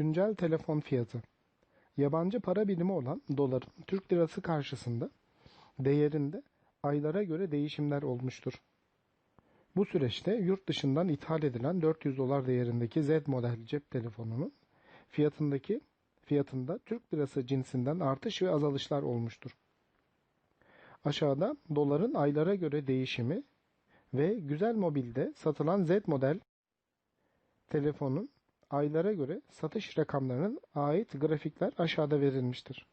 Güncel telefon fiyatı. Yabancı para birimi olan doların Türk lirası karşısında değerinde aylara göre değişimler olmuştur. Bu süreçte yurt dışından ithal edilen 400 dolar değerindeki Z model cep telefonunun fiyatındaki fiyatında Türk lirası cinsinden artış ve azalışlar olmuştur. Aşağıda doların aylara göre değişimi ve Güzel Mobil'de satılan Z model telefonun aylara göre satış rakamlarının ait grafikler aşağıda verilmiştir.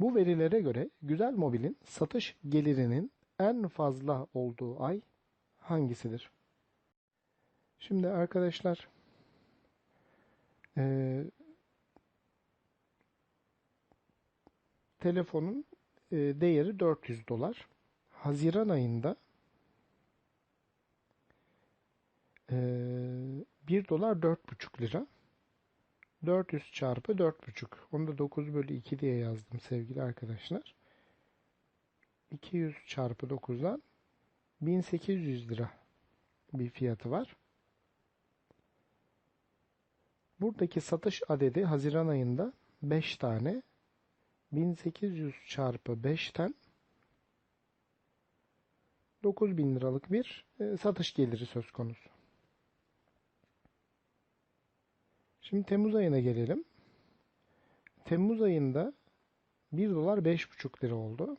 Bu verilere göre Güzel Mobil'in satış gelirinin en fazla olduğu ay hangisidir? Şimdi arkadaşlar eee, telefonun eee, değeri 400 dolar. Haziran ayında eee 1 dolar 4,5 lira. 400 çarpı 4,5. Onu da 9 bölü 2 diye yazdım sevgili arkadaşlar. 200 çarpı 9'dan 1800 lira bir fiyatı var. Buradaki satış adedi Haziran ayında 5 tane 1800 çarpı 5'ten 9000 liralık bir e, satış geliri söz konusu. Şimdi Temmuz ayına gelelim. Temmuz ayında 1 dolar 5,5 lira oldu.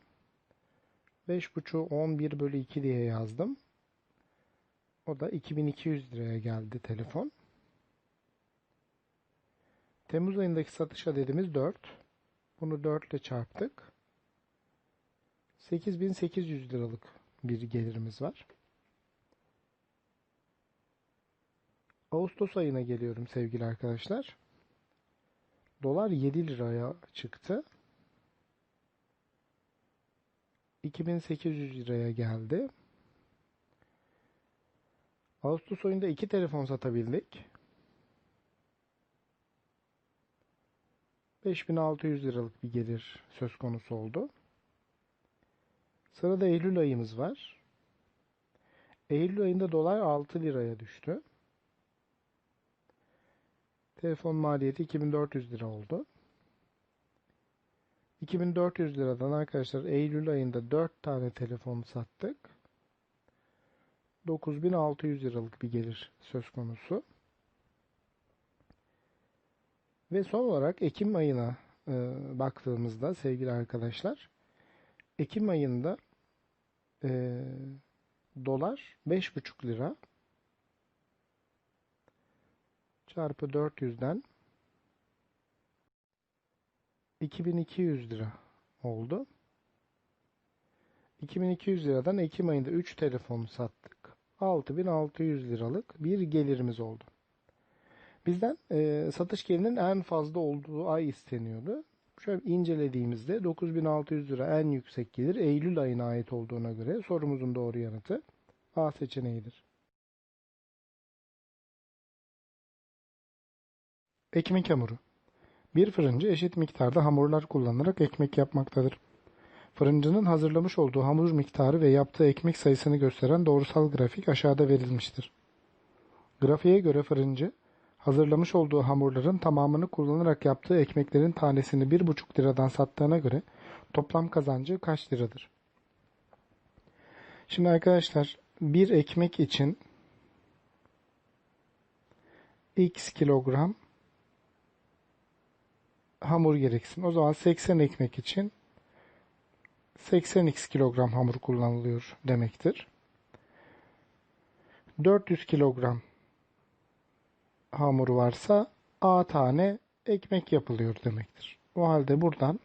5,5'u 11 bölü 2 diye yazdım. O da 2200 liraya geldi telefon. Temmuz ayındaki satış adedimiz 4. Bunu 4 ile çarptık. 8800 liralık bir gelirimiz var. Ağustos ayına geliyorum sevgili arkadaşlar. Dolar 7 liraya çıktı. 2800 liraya geldi. Ağustos ayında iki telefon satabildik. 5600 liralık bir gelir söz konusu oldu. Sırada Eylül ayımız var. Eylül ayında dolar 6 liraya düştü. Telefon maliyeti 2400 lira oldu. 2400 liradan arkadaşlar Eylül ayında 4 tane telefon sattık. 9600 liralık bir gelir söz konusu. Ve son olarak Ekim ayına e, baktığımızda sevgili arkadaşlar Ekim ayında e, dolar 5,5 lira çarpı 400'den 2200 lira oldu. 2200 liradan Ekim ayında 3 telefon sattık. 6600 liralık bir gelirimiz oldu. Bizden e, satış gelirinin en fazla olduğu ay isteniyordu. Şöyle incelediğimizde 9600 lira en yüksek gelir Eylül ayına ait olduğuna göre sorumuzun doğru yanıtı A seçeneğidir. Ekmek hamuru. Bir fırıncı eşit miktarda hamurlar kullanarak ekmek yapmaktadır. Fırıncının hazırlamış olduğu hamur miktarı ve yaptığı ekmek sayısını gösteren doğrusal grafik aşağıda verilmiştir. Grafiğe göre fırıncı, hazırlamış olduğu hamurların tamamını kullanarak yaptığı ekmeklerin tanesini 1,5 liradan sattığına göre toplam kazancı kaç liradır? Şimdi arkadaşlar bir ekmek için x kilogram hamur gereksin. O zaman 80 ekmek için 80x kilogram hamur kullanılıyor demektir. 400 kilogram hamur varsa A tane ekmek yapılıyor demektir. O halde buradan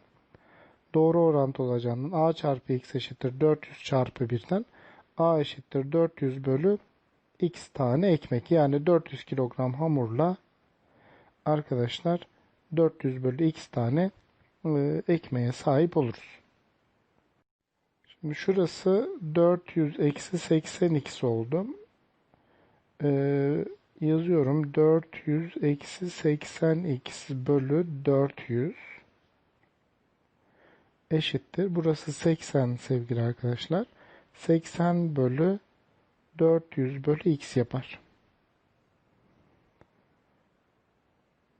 doğru orantı olacağının A çarpı X eşittir 400 çarpı 1'den A eşittir 400 bölü X tane ekmek. Yani 400 kilogram hamurla arkadaşlar 400 bölü X tane e, ekmeğe sahip oluruz. Şimdi şurası 400 eksi 80x oldu. Ee, yazıyorum 400 eksi 80x bölü 400 eşittir. Burası 80 sevgili arkadaşlar. 80 bölü 400 bölü x yapar.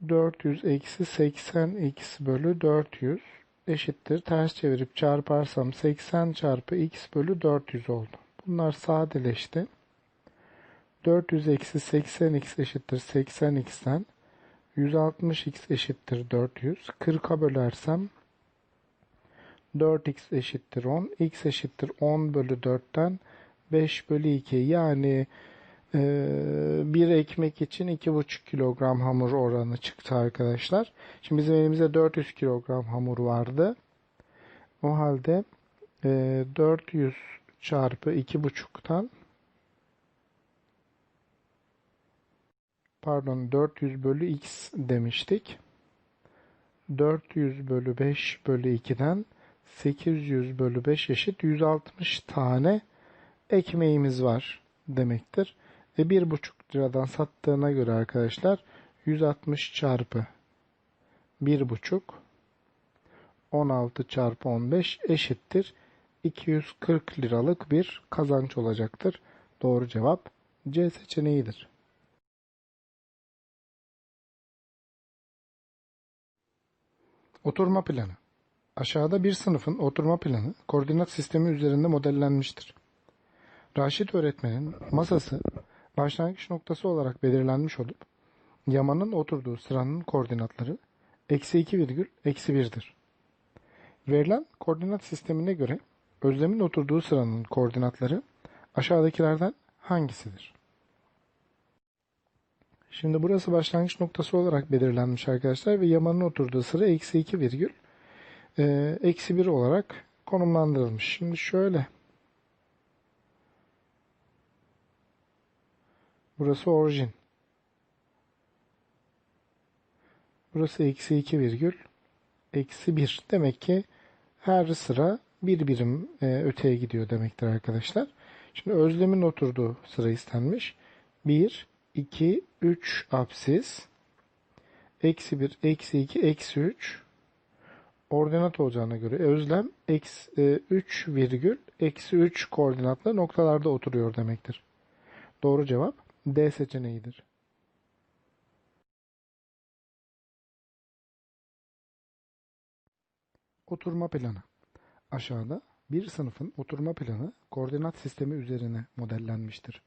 400 eksi 80x bölü 400 eşittir. Ters çevirip çarparsam 80 çarpı x bölü 400 oldu. Bunlar sadeleşti. 400 eksi 80x eşittir 80x'ten 160x eşittir 400. 40'a bölersem 4x eşittir 10. x eşittir 10 bölü 4'ten 5 bölü 2. Yani bir ekmek için 2,5 kilogram hamur oranı çıktı arkadaşlar. Şimdi bizim elimizde 400 kilogram hamur vardı. O halde e, 400 çarpı 2,5'tan pardon 400 bölü x demiştik. 400 bölü 5 bölü 2'den 800 bölü 5 eşit 160 tane ekmeğimiz var demektir. E 1,5 liradan sattığına göre arkadaşlar 160 çarpı 1,5 16 çarpı 15 eşittir 240 liralık bir kazanç olacaktır. Doğru cevap C seçeneğidir. Oturma planı. Aşağıda bir sınıfın oturma planı koordinat sistemi üzerinde modellenmiştir. Raşit öğretmenin masası başlangıç noktası olarak belirlenmiş olup Yaman'ın oturduğu sıranın koordinatları eksi 2 virgül eksi 1'dir. Verilen koordinat sistemine göre Özlem'in oturduğu sıranın koordinatları aşağıdakilerden hangisidir? Şimdi burası başlangıç noktası olarak belirlenmiş arkadaşlar ve Yaman'ın oturduğu sıra eksi 2 virgül e, eksi 1 olarak konumlandırılmış. Şimdi şöyle burası orijin. Burası eksi 2 virgül eksi 1. Demek ki her sıra bir birim e, öteye gidiyor demektir arkadaşlar. Şimdi özlemin oturduğu sıra istenmiş. 1, 2, 3 apsis. Eksi 1, eksi 2, eksi 3. Ordinat olacağına göre özlem eksi, 3 e, virgül eksi 3 koordinatlı noktalarda oturuyor demektir. Doğru cevap D seçeneğidir. Oturma planı. Aşağıda bir sınıfın oturma planı koordinat sistemi üzerine modellenmiştir.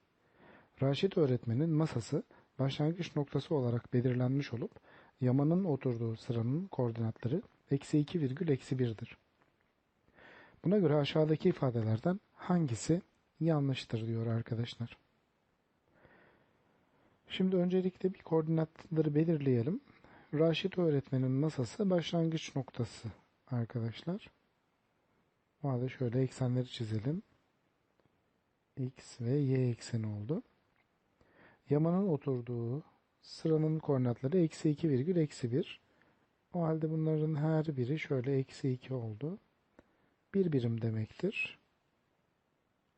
Raşit öğretmenin masası başlangıç noktası olarak belirlenmiş olup Yaman'ın oturduğu sıranın koordinatları eksi 2 virgül eksi 1'dir. Buna göre aşağıdaki ifadelerden hangisi yanlıştır diyor arkadaşlar. Şimdi öncelikle bir koordinatları belirleyelim. Raşit öğretmenin masası başlangıç noktası arkadaşlar. O halde şöyle eksenleri çizelim. X ve Y ekseni oldu. Yaman'ın oturduğu sıranın koordinatları eksi 2 virgül eksi 1. O halde bunların her biri şöyle eksi 2 oldu. Bir birim demektir.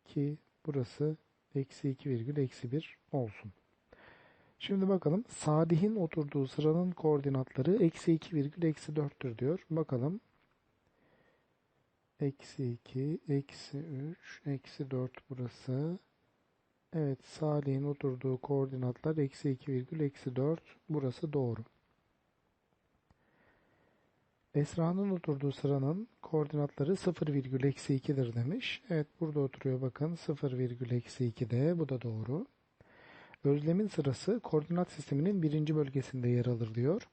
Ki burası eksi 2 virgül eksi 1 olsun. Şimdi bakalım Sadih'in oturduğu sıranın koordinatları eksi 2 virgül eksi 4'tür diyor. Bakalım Eksi 2, eksi 3, eksi 4 burası. Evet Salih'in oturduğu koordinatlar eksi 2 virgül eksi 4. Burası doğru. Esra'nın oturduğu sıranın koordinatları 0 virgül eksi 2'dir demiş. Evet burada oturuyor bakın 0 virgül eksi 2'de bu da doğru. Özlem'in sırası koordinat sisteminin birinci bölgesinde yer alır diyor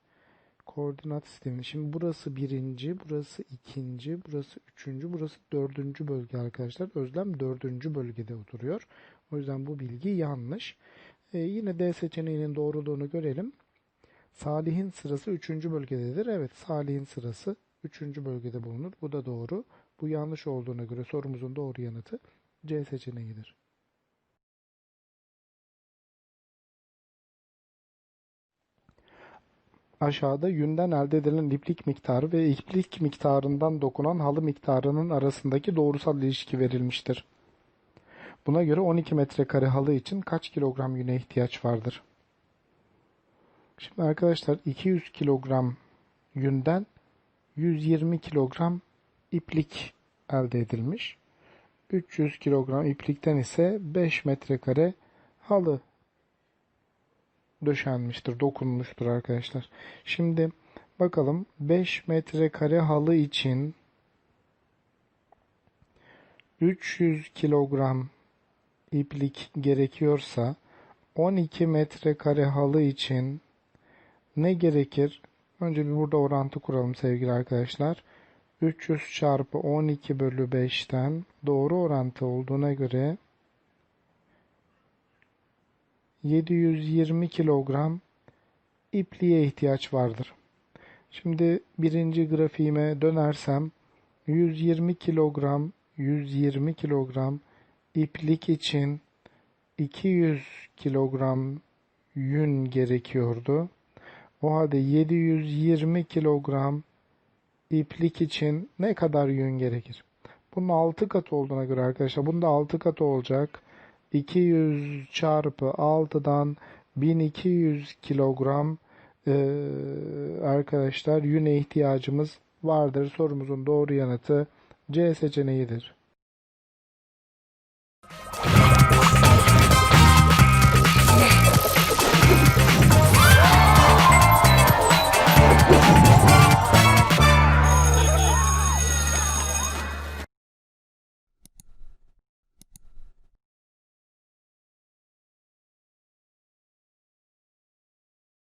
koordinat sistemi. Şimdi burası birinci, burası ikinci, burası üçüncü, burası dördüncü bölge arkadaşlar. Özlem dördüncü bölgede oturuyor. O yüzden bu bilgi yanlış. Ee, yine D seçeneğinin doğruluğunu görelim. Salih'in sırası üçüncü bölgededir. Evet Salih'in sırası üçüncü bölgede bulunur. Bu da doğru. Bu yanlış olduğuna göre sorumuzun doğru yanıtı C seçeneğidir. Aşağıda yünden elde edilen iplik miktarı ve iplik miktarından dokunan halı miktarının arasındaki doğrusal ilişki verilmiştir. Buna göre 12 metrekare halı için kaç kilogram yüne ihtiyaç vardır? Şimdi arkadaşlar 200 kilogram yünden 120 kilogram iplik elde edilmiş. 300 kilogram iplikten ise 5 metrekare halı döşenmiştir, dokunmuştur arkadaşlar. Şimdi bakalım 5 metrekare halı için 300 kilogram iplik gerekiyorsa 12 metrekare halı için ne gerekir? Önce bir burada orantı kuralım sevgili arkadaşlar. 300 çarpı 12 bölü 5'ten doğru orantı olduğuna göre 720 kilogram ipliğe ihtiyaç vardır. Şimdi birinci grafiğime dönersem 120 kilogram 120 kilogram iplik için 200 kilogram yün gerekiyordu. O halde 720 kilogram iplik için ne kadar yün gerekir? Bunun 6 katı olduğuna göre arkadaşlar bunda 6 katı olacak. 200 çarpı 6'dan 1200 kilogram e, arkadaşlar yüne ihtiyacımız vardır. Sorumuzun doğru yanıtı C seçeneğidir.